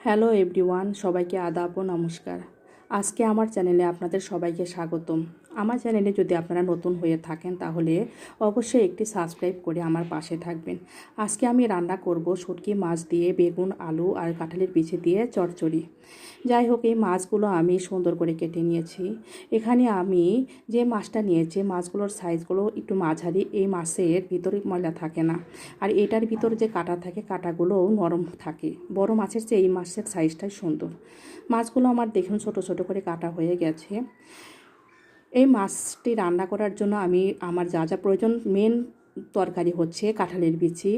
Hello everyone সবাইকে আদাব ও নমস্কার। আজকে আমার চ্যানেলে আপনাদের সবাইকে স্বাগতম। আমার চ্যানেলে যদি আপনারা নতুন হয়ে থাকেন তাহলে অবশ্যই একটি সাবস্ক্রাইব করে আমার পাশে থাকবেন। আজকে আমি রান্না করব শুটকি মাছ দিয়ে বেগুন, আলু আর কাঁঠালের পিছে দিয়ে চচ্চড়ি। যাই হোক, এই মাছগুলো আমি সুন্দর করে কেটে নিয়েছি। এখানে আমি যে মাছটা নিয়েছি, মাছগুলোর সাইজগুলো একটু মাঝারি, এই মাছের ভিতরে ময়লা থাকে না। আর এটার ভিতরে যে কাটা থাকে কাটাগুলোও নরম থাকে। বড় মাছের চেয়ে এই মাছের সাইজটাই সুন্দর। মাছগুলো আমার দেখুন ছোট ছোট করে কাটা হয়ে গেছে। এই মাছটি রান্না করার জন্য আমি আমার যা যা প্রয়োজন মেন তরকারি হচ্ছে কাঁঠালের বিচি,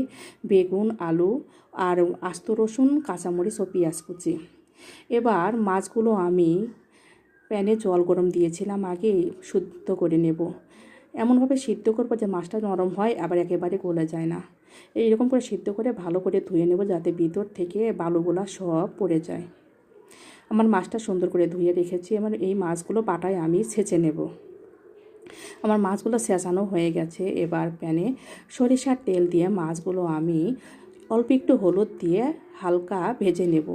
বেগুন, আলু আর আস্ত রসুন, কাঁচামরিচ ও পেঁয়াজ কুচি। এবার মাছগুলো আমি প্যানে জল গরম দিয়েছিলাম আগে, শুদ্ধ করে নেব। এমনভাবে সিদ্ধ করব যে মাছটা নরম হয়, আবার একেবারে গলে যায় না। এইরকম করে সিদ্ধ করে ভালো করে ধুয়ে নেব যাতে ভিতর থেকে বালুগুলা সব পড়ে যায়। আমার মাছটা সুন্দর করে ধুয়ে রেখেছি, এবার এই মাছগুলো পাটায় আমি ছেঁচে নেব। আমার মাছগুলো ছেঁচানো হয়ে গেছে, এবার প্যানে সরিষার তেল দিয়ে মাছগুলো আমি অল্প একটু হলুদ দিয়ে হালকা ভেজে নেব।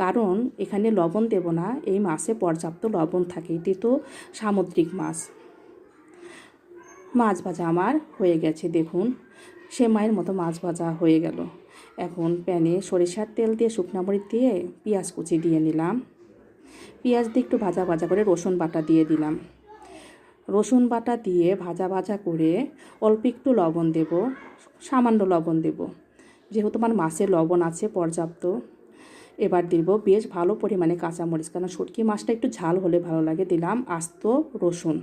কারণ এখানে লবণ দেব না, এই মাছে পর্যাপ্ত লবণ থাকে, এটি তো সামুদ্রিক মাছ। মাছ ভাজা আমার হয়ে গেছে, দেখুন সেমাইয়ের মতো মাছ ভাজা হয়ে গেল। এখন প্যানে সরিষার তেল দিয়ে শুকনা মরিচ দিয়ে পেঁয়াজ কুচি দিয়ে নিলাম। পেঁয়াজ দিয়ে একটু ভাজা ভাজা করে রসুন বাটা দিয়ে দিলাম। রসুন বাটা দিয়ে ভাজা ভাজা করে অল্প একটু লবণ দেব, সামান্য লবণ দেব। যেহেতু আমার মাছের লবণ আছে পর্যাপ্ত, এবার দিব বেশ ভালো পরিমাণে কাঁচামরিচ কারণ শুটকি মাছটা একটু ঝাল হলে ভালো লাগে। দিলাম আস্ত রসুন।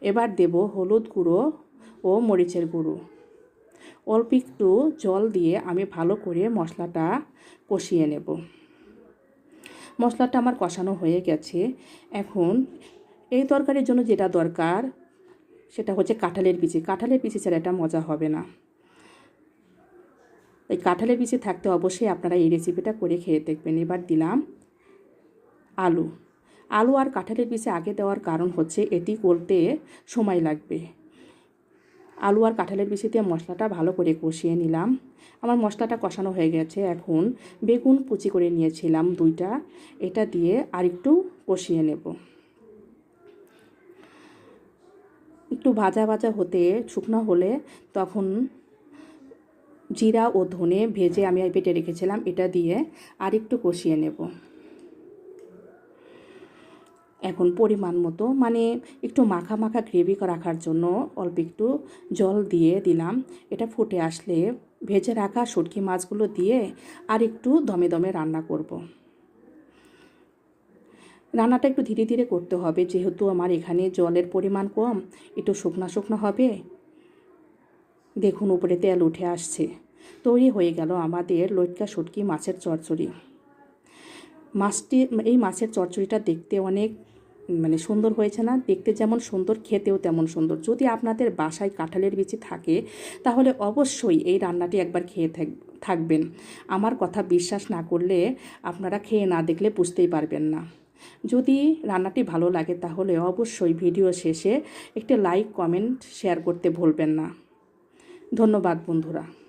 এবার দেব হলুদ গুঁড়ো ও মরিচের গুঁড়ো। অল্প একটু জল দিয়ে আমি ভালো করে মশলাটা কষিয়ে নেব। মশলাটা আমার কষানো হয়ে গেছে। এখন এই তরকারির জন্য যেটা দরকার, সেটা হচ্ছে কাঁঠালের বিচি কাঁঠালের বিচি ছাড়া এটা মজা হবে না। এই কাঁঠালের বিচি থাকতে অবশ্যই আপনারা এই রেসিপিটা করে খেয়ে দেখবেন। এবার দিলাম আলু। আলু আর কাঁঠালের বিচি আগে দেওয়ার কারণ হচ্ছে এটি করতে সময় লাগবে। আলু আর কাঁঠালের বিচি দিয়ে মশলাটা ভালো করে কষিয়ে নিলাম। আমার মশলাটা কষানো হয়ে গেছে এখন। বেগুন কুচি করে নিয়েছিলাম দুইটা। এটা দিয়ে আরেকটু কষিয়ে নেব। একটু ভাজা ভাজা হতে শুকনো হলে তখন জিরা ও ধনে ভেজে আমি পেটে রেখেছিলাম। এটা দিয়ে আর একটু কষিয়ে নেব। এখন পরিমাণ মতো মানে একটু মাখা মাখা গ্রেভি রাখার জন্য অল্প একটু জল দিয়ে দিলাম। এটা ফুটে আসলে ভেজে রাখা শুটকি মাছগুলো দিয়ে আর একটু দমে দমে রান্না করব। রান্নাটা একটু ধীরে ধীরে করতে হবে, যেহেতু আমার এখানে জলের পরিমাণ কম, একটু শুকনা শুকনো হবে। দেখুন উপরে তেল উঠে আসছে। তৈরি হয়ে গেল আমাদের লটকা শুটকি মাছের চচ্চড়ি। মাছটি, এই মাছের চচ্চড়িটা দেখতে অনেক মানে সুন্দর হয়েছে না, দেখতে যেমন সুন্দর, খেতেও তেমন সুন্দর। যদি আপনাদের বাসায় কাঁঠালের বিচি থাকে, তাহলে অবশ্যই এই রান্নাটি একবার খেয়ে থাক, থাকবেন। আমার কথা বিশ্বাস না করলে আপনারা খেয়ে না দেখলে বুঝতেই পারবেন না। যদি রান্নাটি ভালো লাগে, তাহলে অবশ্যই ভিডিও শেষে একটি লাইক, কমেন্ট, শেয়ার করতে ভুলবেন না। ধন্যবাদ বন্ধুরা।